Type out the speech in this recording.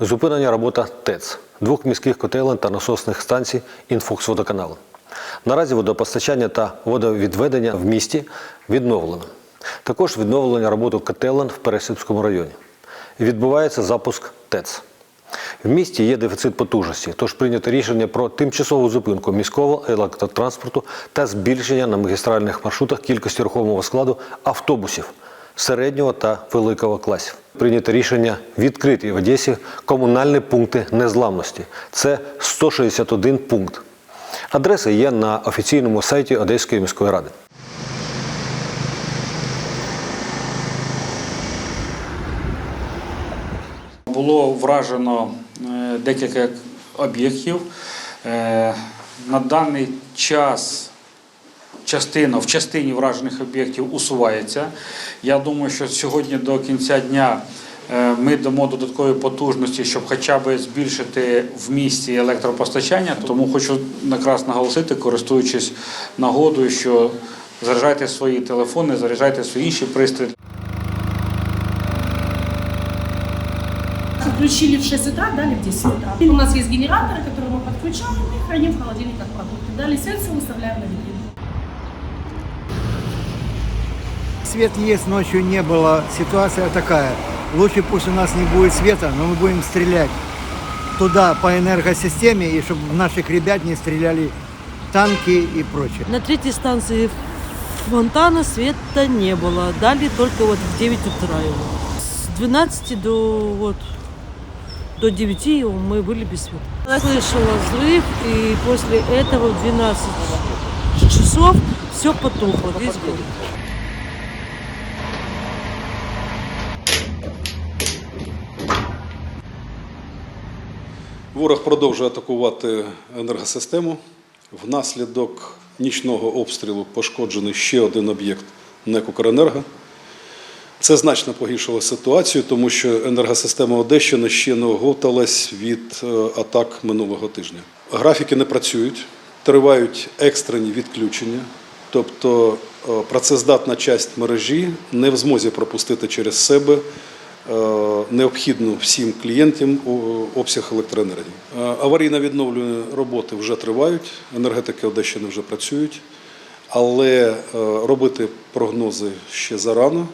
Зупинення робота ТЕЦ, двох міських котелень та насосних станцій інфоксводоканалу. Наразі водопостачання та водовідведення в місті відновлено. Також відновлення роботи котелень в Пересипському районі. Відбувається запуск ТЕЦ. В місті є дефіцит потужності, тож прийнято рішення про тимчасову зупинку міського електротранспорту та збільшення на магістральних маршрутах кількості рухомого складу автобусів середнього та великого класів. Прийнято рішення відкрити в Одесі комунальні пункти незламності. Це 161 пункт. Адреси є на офіційному сайті Одеської міської ради. Було вражено е, декілька об'єктів. Е, На даний час частина в частині вражених об'єктів усувається. Я думаю, що сьогодні до кінця дня е, ми дамо додаткові потужності, щоб хоча б збільшити в місті електропостачання. Тому хочу якраз наголосити, користуючись нагодою, що заряджайте свої телефони, заряджайте свої інші пристрої. Включили в 6 утра, дали в 10 утра. И у нас есть генераторы, которые мы подключаем и храним в холодильниках продукты. Дали сенсор, выставляем на витрину. Свет есть, ночью не было. Ситуация такая. Лучше пусть у нас не будет света, но мы будем стрелять туда по энергосистеме, и чтобы наших ребят не стреляли танки и прочее. На третьей станции фонтана света не было. Дали только вот в 9 утра его. С 12 до вот до 9 его мы были без света. Я слышала взрыв, и после этого в 12 часов все потухло, весь город. Ворог продовжує атакувати енергосистему. Внаслідок нічного обстрілу пошкоджений ще один об'єкт НЕК «Укренерго». Це значно погіршило ситуацію, тому що енергосистема Одещини ще не оговталась від е, атак минулого тижня. Графіки не працюють, тривають екстрені відключення, тобто е, працездатна часть мережі не в змозі пропустити через себе необхідну всім клієнтам обсяг електроенергії. Е, Аварійно відновлені роботи вже тривають, енергетики Одещини вже працюють, але е, робити прогнози ще зарано.